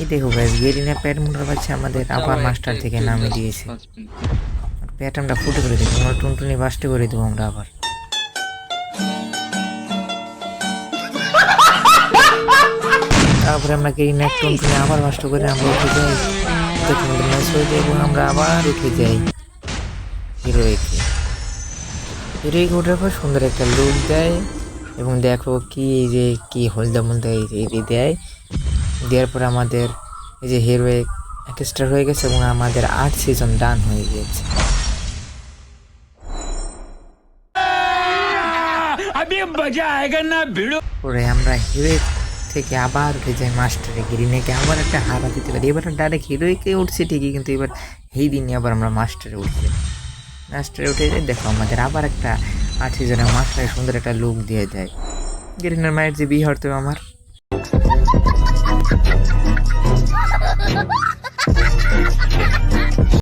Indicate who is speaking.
Speaker 1: এই দেখো guys Garena প্যাটমুন্ডার বাচ্চা আমাদের আবার মাস্টার থেকে নামে দিয়েছে। প্যাটার্নটা ফুটে করে দেবো আমরা টুনটুনি বাস্টে করে দেবো আমরা আবার। তারপরে আমরা গেরিনা টুনটুনি আবার বাস্ট করে আমরা উঠে যাই। ম্যাচ হয়ে যায় এবং আমরা আবার উঠে যাই। হিরোইকে হিরোইকে ওঠার পর সুন্দর একটা লুক দেয় এবং দেখো কি এই যে কি হলদা মলদা এই যে এই দেয়। দেওয়ার পরে আমাদের এই যে হিরোইক এক স্টার হয়ে গেছে এবং আমাদের আট সিজন ডান হয়ে গিয়েছে। পরে আমরা হিরোইক থেকে আবার উঠে যাই মাস্টারে গ্রিনেকে আবার একটা হারা দিতে পারি। এবার ডাইরেক্ট হিরোইকে উঠছে ঠিকই কিন্তু এবার এই দিনই আবার আমরা মাস্টারে উঠছি মাস্টারে উঠে যাই দেখো আমাদের আবার একটা আট সিজনের মাস্টারে সুন্দর একটা লুক দিয়ে দেয়। গ্রিনের মায়ের যে বিয়ে হতো আমার।